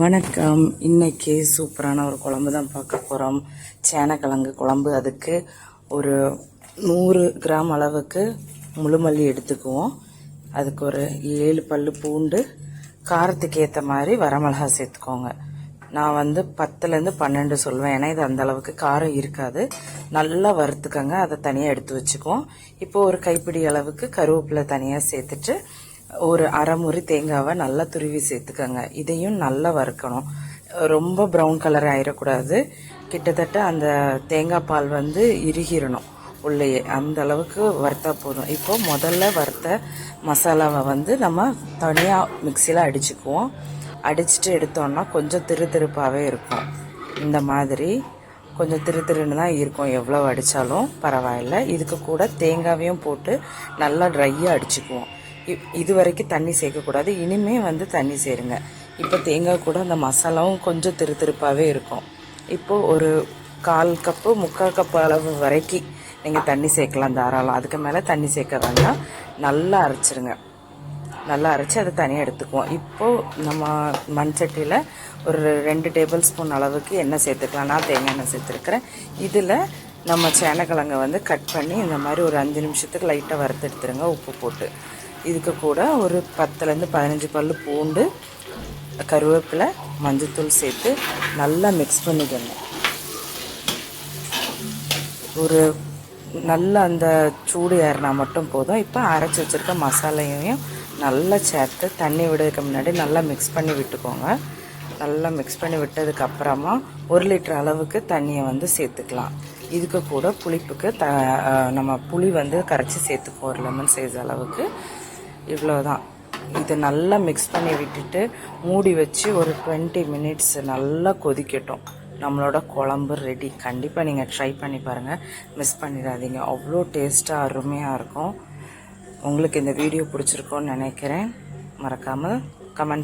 வணக்கம். இன்றைக்கி சூப்பரான ஒரு குழம்பு தான் பார்க்க போகிறோம் சேனக்கிழங்கு குழம்பு. அதுக்கு ஒரு நூறு கிராம் அளவுக்கு முழுமல்லி எடுத்துக்குவோம். அதுக்கு ஒரு ஏழு பல் பூண்டு காரத்துக்கு ஏற்ற மாதிரி வரமிளகா சேர்த்துக்கோங்க. நான் வந்து பத்துலேருந்து பன்னெண்டு சொல்லுவேன் ஏன்னா இது அந்தளவுக்கு காரம் இருக்காது. நல்லா வறுத்துக்கோங்க. அதை தனியாக எடுத்து வச்சுக்குவோம். இப்போது ஒரு கைப்பிடி அளவுக்கு கருவேப்பிலை தனியாக சேர்த்துட்டு ஒரு அரைமுறி தேங்காவை நல்லா துருவி சேர்த்துக்கோங்க. இதையும் நல்லா வறுக்கணும். ரொம்ப ப்ரௌன் கலர் ஆயிடக்கூடாது கிட்டத்தட்ட அந்த தேங்காய் பால் வந்து இறுகிடணும் உள்ளேயே. அந்த அளவுக்கு வறுத்தா போதும். இப்போ முதல்ல வறுத்த மசாலாவை வந்து நம்ம தனியாக மிக்சியில் அடிச்சுக்குவோம். அடிச்சுட்டு எடுத்தோம்னா கொஞ்சம் திரு திருப்பாகவே இருக்கும். இந்த மாதிரி கொஞ்சம் திரு திருன்னு தான் இருக்கும். எவ்வளோ அடித்தாலும் பரவாயில்ல. இதுக்கு கூட தேங்காவையும் போட்டு நல்லா ட்ரையாக அடிச்சுக்குவோம். இது வரைக்கும் தண்ணி சேர்க்கக்கூடாது. இனிமே வந்து தண்ணி சேருங்க. இப்போ தேங்காய் கூட அந்த மசாலாவும் கொஞ்சம் திரு திருப்பாகவே இருக்கும். இப்போது ஒரு கால் கப்பு முக்கால் கப்பு அளவு வரைக்கும் நீங்கள் தண்ணி சேர்க்கலாம் தாராளம். அதுக்கு மேலே தண்ணி சேர்க்க வேண்டாம். நல்லா அரைச்சிருங்க. நல்லா அரைச்சி அதை தனியாக எடுத்துக்குவோம். இப்போது நம்ம மண் சட்டியில் ஒரு ரெண்டு டேபிள் ஸ்பூன் அளவுக்கு எண்ணெய் சேர்த்துக்கலாம். நான் தேங்காய் எண்ணெய் சேர்த்துருக்கிறேன். இதில் நம்ம சேனக்கிழங்கை வந்து கட் பண்ணி இந்த மாதிரி ஒரு அஞ்சு நிமிஷத்துக்கு லைட்டாக வறுத்து எடுத்துருங்க. உப்பு போட்டு. இதுக்கு கூட ஒரு பத்துலேருந்து பதினஞ்சு பல் பூண்டு கருவேப்பிலை மஞ்சத்தூள் சேர்த்து நல்லா மிக்ஸ் பண்ணிக்கணும் ஒரு நல்ல அந்த சூடு ஏறினா மட்டும் போதும். இப்போ அரைச்சி வச்சுருக்க மசாலையையும் நல்லா சேர்த்து தண்ணி விடுறதுக்கு முன்னாடி நல்லா மிக்ஸ் பண்ணி விட்டுக்கோங்க. நல்லா மிக்ஸ் பண்ணி விட்டதுக்கப்புறமா ஒரு லிட்டர் அளவுக்கு தண்ணியை வந்து சேர்த்துக்கலாம். இதுக்கு கூட புளிப்புக்கு த நம்ம புளி வந்து கரைச்சி சேர்த்துக்குவோம் ஒரு லெமன் சைஸ் அளவுக்கு. இவ்வளோதான் இது நல்லா மிக்ஸ் பண்ணி விட்டுட்டு மூடி வச்சு ஒரு டுவெண்ட்டி மினிட்ஸ் நல்லா கொதிக்கட்டும். நம்மளோட குழம்பு ரெடி கண்டிப்பாக நீங்கள் ட்ரை பண்ணி பாருங்கள் மிஸ் பண்ணிடாதீங்க. அவ்வளோ டேஸ்ட்டாக அருமையாக இருக்கும். உங்களுக்கு இந்த வீடியோ பிடிச்சிருக்கோன்னு நினைக்கிறேன். மறக்காமல் கமெண்ட் பண்ணி